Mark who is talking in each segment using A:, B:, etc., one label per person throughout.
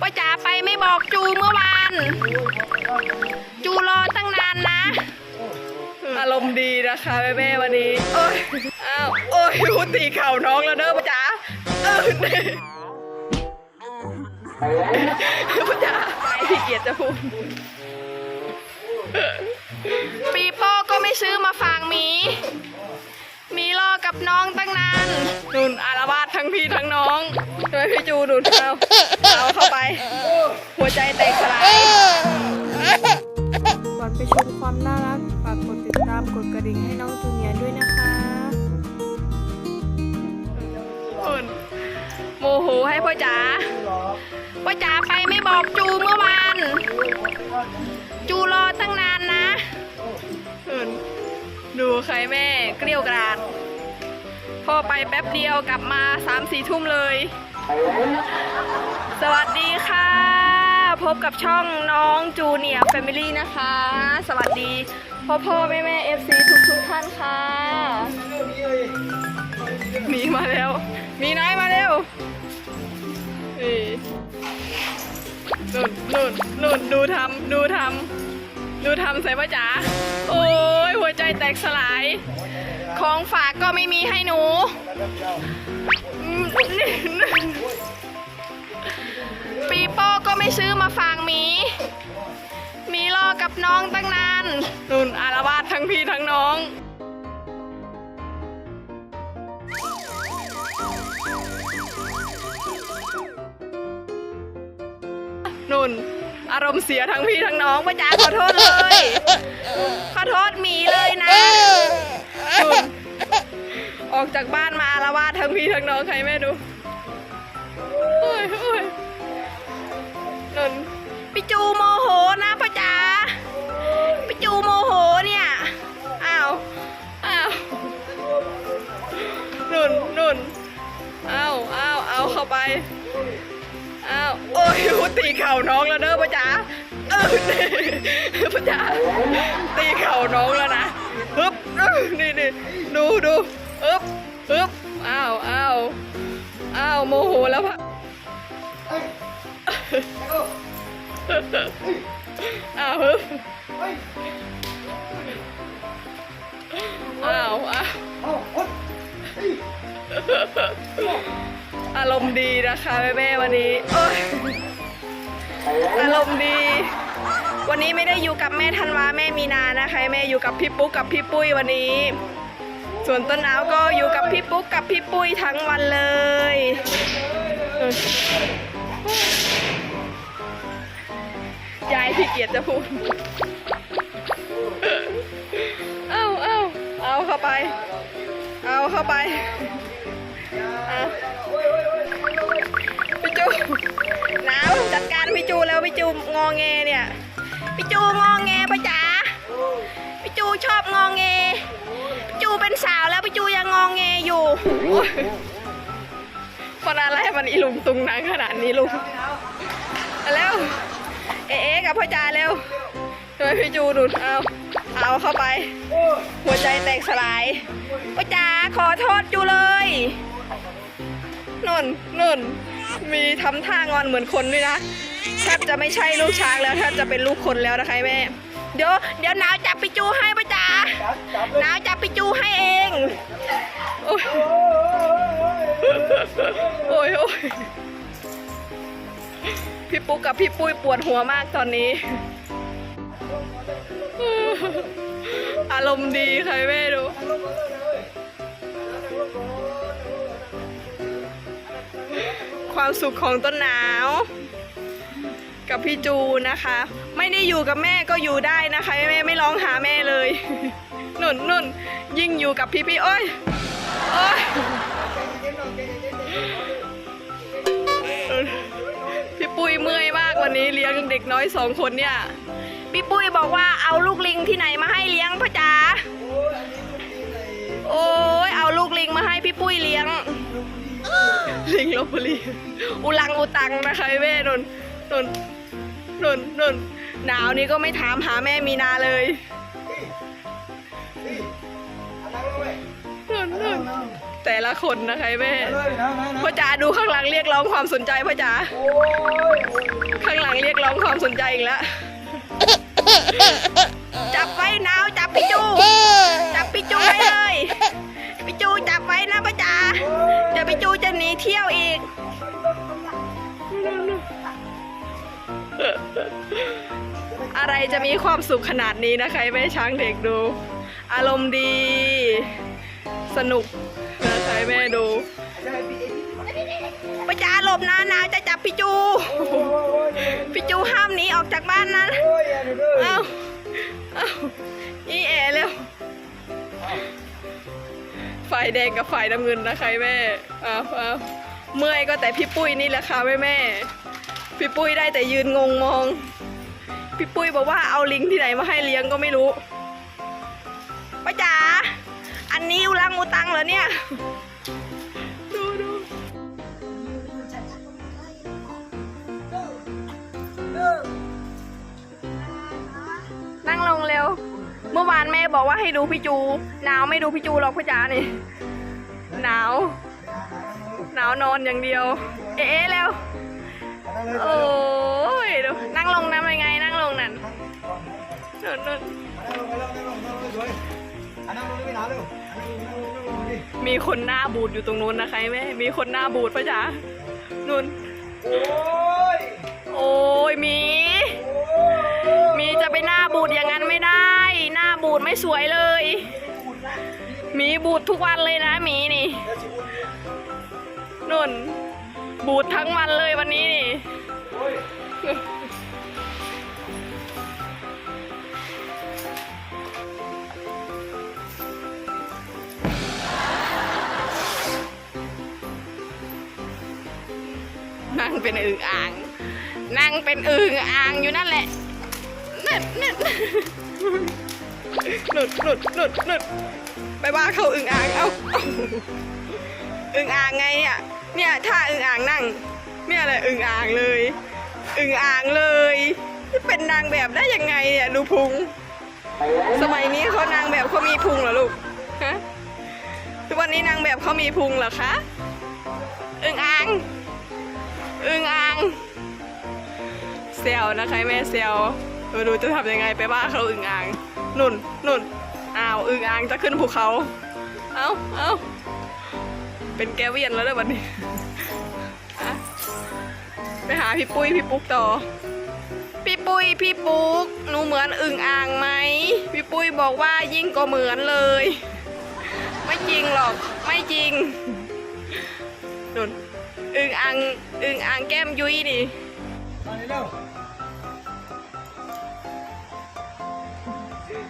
A: ว่าจ๋าไปไม่บอกจูเมื่อวาน จูรอตั้งนานนะ อารมณ์ดีนะคะแม่แม่ๆวันนี้ โอ้ยอ้าวโอ้ยหูตีเข่าน้องแล้วเด้อป้าจ๋าเออป้าจ๋าขี้เกียจจะพูดปีโป้ก็ไม่ซื้อมาฝากหมี มีรอกับน้องตั้งนานนุ่นอารวาสทั้งพี่ทั้งน้องทำไมพี่จูดุนเอาเอาเข้าไป หัวใจแตกสลาย
B: ก่อนไปชมความน่ารักฝากกดติดตามกดกระดิ่งให้น้องจูเนียร์ด้วยนะคะ
A: นุ่นโมโหให้พ่อจ๋า พ่อจ๋าไปไม่บอกจูเมื่อวาน จูรอตั้งนานนะนุ่นดูใครแม่เกลี้ยวกราดพ่อไปแป๊บเดียวกลับมาสามสี่ทุ่มเลย สวัสดีค่ะ พบกับช่องน้องจูเนียร์แฟมิลี่นะคะ สวัสดีพ่อพ่อแม่แม่เอฟซีทุกทุกท่านค่ะมีมาแล้วมีนายมาเร็วนุ่นนุ่นนุ่นดูทำดูทำดูทำใส่ป้าจ๋าโอ้ยหัวใจแตกสลาย ของฝากก็ไม่มีให้หนู ซื้อมาฝากหมี มีรอกับน้องตั้งนานนุ่นอารวาสทั้งพี่ทั้งน้อง นุ่น อารมณ์เสียทั้งพี่ทั้งน้องป้าจ๋าขอโทษเลย ขอโทษหมีเลยนะนุ่นออกจากบ้านมาอารวาสทั้งพี่ทั้งน้องใครแม่ดู อ้าไปอ้าวโอ้ยตีเข่าน้องแล้วเด้อพ่อจ๋าเออนี่พ่อจ๋าตีเข่าน้องแล้วนะฮึบเออนี่นี่ดูดูฮึบฮึบอ้าวอ้าวอ้าวโมโหแล้วพ่ออ้าวฮึบอ้าวอ้าว อารมณ์ดีนะคะแม่แม่ๆวันนี้โอ้ยอารมณ์ดี วันนี้ไม่ได้อยู่กับแม่ธันวาแม่มีนานะคะ แม่อยู่กับพี่ปุ๊กกับพี่ปุ้ยวันนี้ ส่วนต้นหนาวก็อยู่กับพี่ปุ๊กกับพี่ปุ้ยทั้งวันเลยยายที่เกียจจะพูดเอาเอาเอาเข้าไป เอาเข้าไปเอาพี่จูหนา วจัดการพี่จูแล้วพี่จูงอแงเนี่ยพี่จูงอแงปะจ๋าพี่จูชอบงอแงพี่จูเป็นสาวแล้วพี่จูยังงอแงอยู่โอ๊ยมันอะไรมันอีลุงตุงนังขนาดนี้ลุงเอาแล้วเอ๊ะกับพ่อจ๋าเร็วทำไมพี่จูดุดเอาเอาเข้าไป หัวใจแตกสลายพ่อจ๋าขอโทษจูเลยนุ่นนุ่น มีทำท่างอนเหมือนคนด้วยนะแทบจะไม่ใช่ลูกช้างแล้วแทบจะเป็นลูกคนแล้วนะคะแม่ เดี๋ยวเดี๋ยวหนาวจับปิจูให้พ่อจ๋าหนาวจับปิจูให้เองโอ้ยโอ้ยพี่ปุ๊กกับพี่ปุ้ยปวดหัวมากตอนนี้ อารมณ์ดีใครไม่รู้ ความสุขของต้นหนาว กับพี่จูนะคะ ไม่ได้อยู่กับแม่ก็อยู่ได้นะคะแม่ไม่ร้องหาแม่เลยนุ่นนุ่นยิ่งอยู่กับพี่พี่โอ้ยโอ้ยพี่ปุ้ยเมื่อยมากวันนี้เลี้ยงเด็กน้อยสองคนเนี่ยพี่ปุ้ยบอกว่าเอาลูกลิงที่ไหนมาให้เลี้ยงพ่อจ๋าโอ้ยเอาลูกลิงมาให้พี่ปุ้ยเลี้ยง ลิงลบบุรีอุลังอุตังนะคะแม่นนนนนนนนหนาวนี้ก็ไม่ถามหาแม่มีนาเลยนนนนแต่ละคนนะคะแม่
C: เลยนะนะนะ
A: พ่อจ๋าดูข้างหลังเรียกร้องความสนใจพ่อจ๋า
C: โอ้ย
A: ข้างหลังเรียกร้องความสนใจอีกแล้วจับไว้นาวจับพี่จูจับพี่จูไว้เลย เที่ยวอีก อะไรจะมีความสุขขนาดนี้นะคะแม่ช้างเด็กดู อารมณ์ดี สนุกนะคะแม่ดูพ่อจ๋าหลบนะนาวจะจับพี่จู พี่จูห้ามหนีออกจากบ้านนะ
C: โอ้ยอย่าดูเด้อ
A: เอาเอาอีแอเร็ว ฝ่ายแดงกับไฟน้ำเงินนะใครแม่เอาเอาเมื่อยก็แต่พี่ปุ้ยนี่แหละค่ะแม่แม่พี่ปุ้ยได้แต่ยืนงงมอง พี่ปุ้ยบอกว่าเอาลิงที่ไหนมาให้เลี้ยงก็ไม่รู้ป้าจ๋าอันนี้อุลังอุตังเหรอเนี่ย มื่อวานแม่บอกว่าให้ดูพี่จู หนาวไม่ดูพี่จูหรอกพ่อจ๋านี่ หนาว หนาวนอนอย่างเดียว เอ๊ะเร็วโอ้ยดูนั่งลงนั่งยังไง นั่งลงนั่นนั่นนั่น
C: นั่งลงนั่งลงนั่งลงนั่งลงเลยอะนั่งลงไม่หนาวเร็วนั่งลงนั่งลงนั่งลงดิ
A: มีคนหน้าบูดอยู่ตรงนู้นนะคะแม่มีคนหน้าบูดพ่อจ๋านุ่น
C: โอ้ย
A: โอ้ยหมี มีจะไปหน้าบูดอย่างนั้นไม่ได้หน้า บูดไม่สวยเลย มีบูดทุกวันเลยนะมีนี่นุ่น บูดทั้งวันเลยวันนี้นี่นั่งเป็นอึ่งอ่าง นั่งเป็นอึ่งอ่างอยู่นั่นแหละนั่นนั่น หนุดหนุดหนุดหนุดไปว่าเขาอึ่งอ่างเอาอาอึ่งอ่างไงอะเนี่ยถ้าอึ่งอ่างนั่ง เนี่ยแหละอึ่งอ่างเลย อึ่งอ่างเลยเป็นนางแบบได้ยังไงเนี่ยดูพุง สมัยนี้เขานางแบบเขามีพุงเหรอลูกฮะทุกวันนี้นางแบบเขามีพุงเหรอคะอึ่งอ่างอึ่งอ่างเซลนะคะแม่เซลมาดูจะทำยังไงไปบ้าเขาอึ่งอ่าง นุ่นนุ่นอ้าวอึงอ่างจะขึ้นภูเขา เอาเอาเป็นแกเวียนแล้วเด้อวันนี้ไปหาพี่ปุ้ยพี่ปุ๊กต่อ พี่ปุ้ยพี่ปุ๊กหนูเหมือนอึ่งอ่างไหมพี่ปุ้ยบอกว่ายิ่งก็เหมือนเลย ไม่จริงหรอกไม่จริงนุ่นอึ่งอ่างอึ่งอ่างแก้มยุ้ยนี่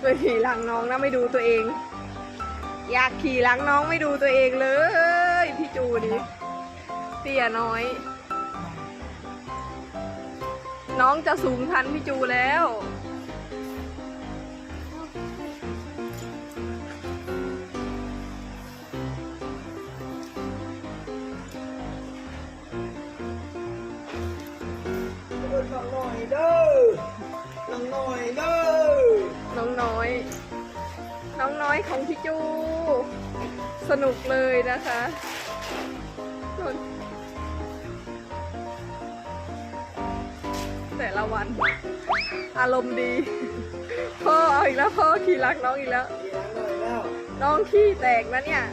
A: ไปขี่หลังน้องนะไม่ดูตัวเอง อยากขี่หลังน้องไม่ดูตัวเองเลย พี่จูนี่เตี้ยน้อย น้องจะสูงทันพี่จูแล้ว
C: องน้อย
A: ของพี่จู สนุกเลยนะคะส่วนแต่ละวัน อารมณ์ดี พ่อเอาอีกแล้วพ่อขี่รักน้องอีกแล้ว
C: กี่หลังหน่อยแล้ว
A: น้องขี้แตกนะเนี่ย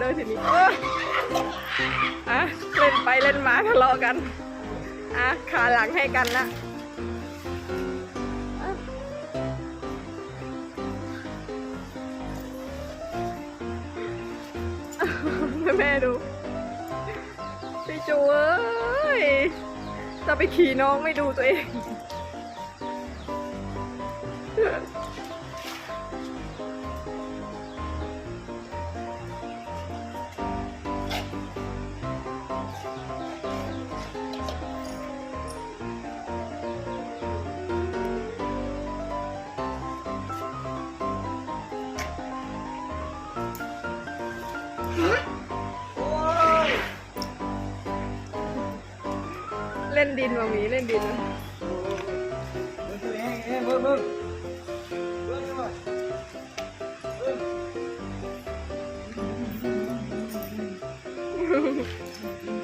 A: แล้วเด้อทีนี้เอออะเล่นไปเล่นมาทะเลาะกันอะขาหลังให้กันนะแม่ดูพี่จูเอ้ยจะไปขี่น้องไม่ดูตัวเอง ล่นดินมามีเล่นดินนะ
C: เ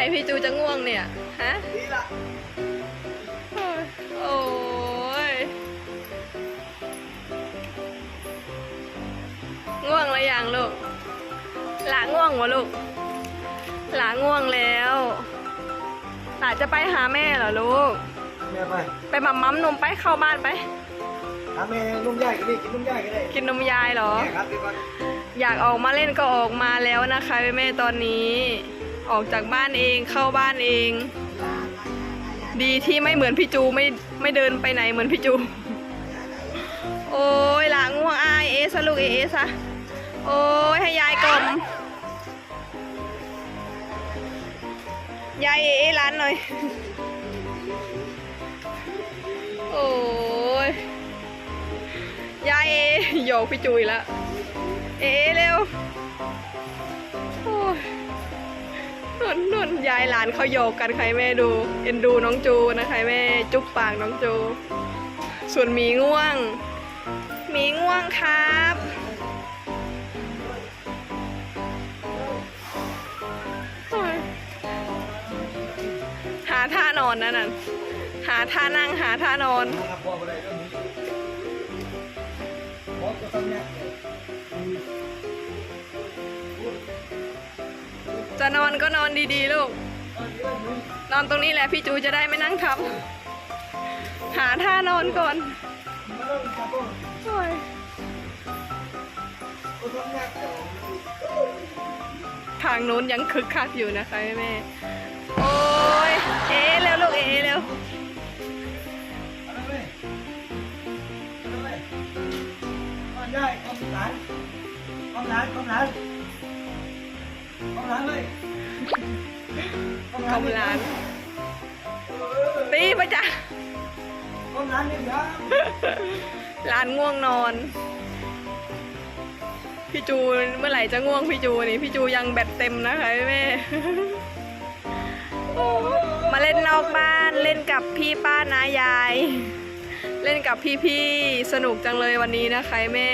C: ร่
A: พี่จูจะง่วงเนี่ย ฮะโอ้ยโอ้ย ง่วงแล้วยังลูก หลาง่วงวะลูก หลาง่วงแล้ว หลาจะไปหาแม่เหรอลูก
C: เนี่ยไป
A: ไปหมัมมัมนมไปเข้าบ้านไป
C: ทำเองนุ่มย่ายกันดิกินนุ่มย่ายกันได้
A: กินนมยายเหรอ
C: แม่ครับดีกว่า
A: อยากออกมาเล่นก็ออกมาแล้วนะคะแม่ตอนนี้ ออกจากบ้านเองเข้าบ้านเอง ดีที่ไม่เหมือนพี่จูไม่ไม่เดินไปไหนเหมือนพี่จู โอ้ยหลังง่วงอายเอสลูกเอเอสะโอ้ยให้ยายกลมยายเอร้านหน่อย โอ้ยยายเอโยกพี่จูอีกแล้วเอ๋เร็ว โอ้ย นุ่นนุ่นยายหลานเขาโยกกันใครแม่ดู เอ็นดูน้องจูนะใครแม่จุ๊บปากน้องจู ส่วนหมีง่วงหมีง่วงครับหาท่านอนนะนั่นหาท่านั่งหาท่านอน จะนอนก็นอนดีๆลูก นอนตรงนี้แหละพี่จูจะได้ไม่นั่งทับ หาท่านอนก่อน
C: มาเริ่มจับพ่อ
A: โอ้ย
C: ทา
A: งโน้นยังคึกคักอยู่นะคะแม่โอ้ยเอ๋เร็วลูกเอ๋เร็ว
C: เอาเลยเอายเอาได้คอมหลานคอมหลานคอมหลาน คอมหลานเลย
A: กำลานตีปะจ๊ะ
C: คอมหลานเนี่ยครับ
A: หลานง่วงนอน พี่จูเมื่อไหร่จะง่วงพี่จูนี่ พี่จูยังแบตเต็มนะคะแม่มาเล่นนอกบ้านเล่นกับพี่ป้าน้ายาย เล่นกับพี่ๆสนุกจังเลยวันนี้นะคะแม่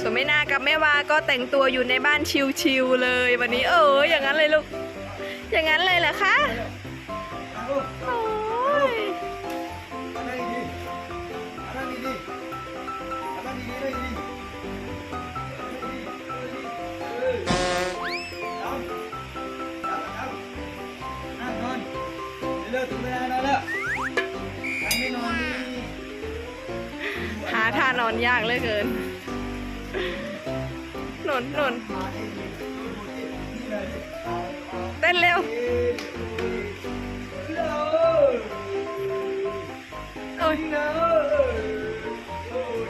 A: ส่วนแม่นากับแม่วาก็แต่งตัวอยู่ในบ้านชิวๆเลยวันนี้ เอออย่างนั้นเลยลูก อย่างนั้นเลยเหรอคะโอ้ยหาท่านอนยากเหลือเกิน หนนหนน
C: เองนี่เต้
A: นเร็ว โอ้ย
C: เร็วโอ้ย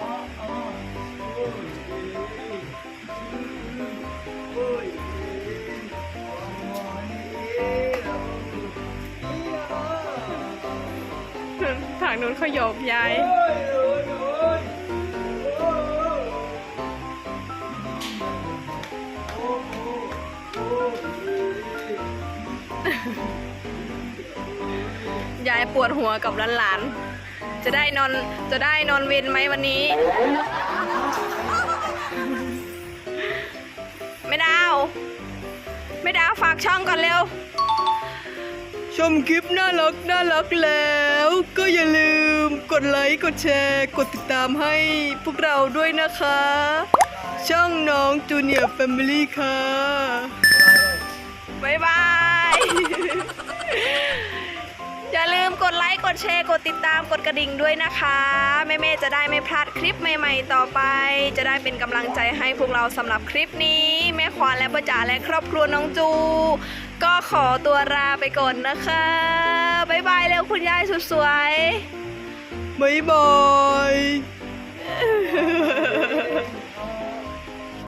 C: อ๋ออ๋อโอ้ยโอ้ยอ๋อนี่เอ๋เรานี่อ๋อ
A: หนุนทางนู้นเขาโยกยาย
C: โอ้ยโอ้
A: ยายปวดหัวกับหลานๆ จะได้นอนจะได้นอนเวนไหมวันนี้ ไม่ดาว ไม่ดาวฝากช่องก่อนเร็ว ชมคลิปน่ารักน่ารักแล้ว ก็อย่าลืมกดไลค์กดแชร์ กดติดตามให้พวกเราด้วยนะคะ ช่องน้องจูเนียร์แฟมิลี่ค่ะ บ๊ายบาย อย่าลืมกดไลค์ กดแชร์ กดติดตาม กดกระดิ่งด้วยนะคะ แม่ๆจะได้ไม่พลาดคลิปใหม่ ๆ ต่อไป จะได้เป็นกำลังใจให้พวกเราสำหรับคลิปนี้ แม่ควานและป้าจ๋าและครอบครัวน้องจู ก็ขอตัวลาไปก่อนนะคะบ๊ายบายแล้วคุณยายสุดสวยบ๊ายบาย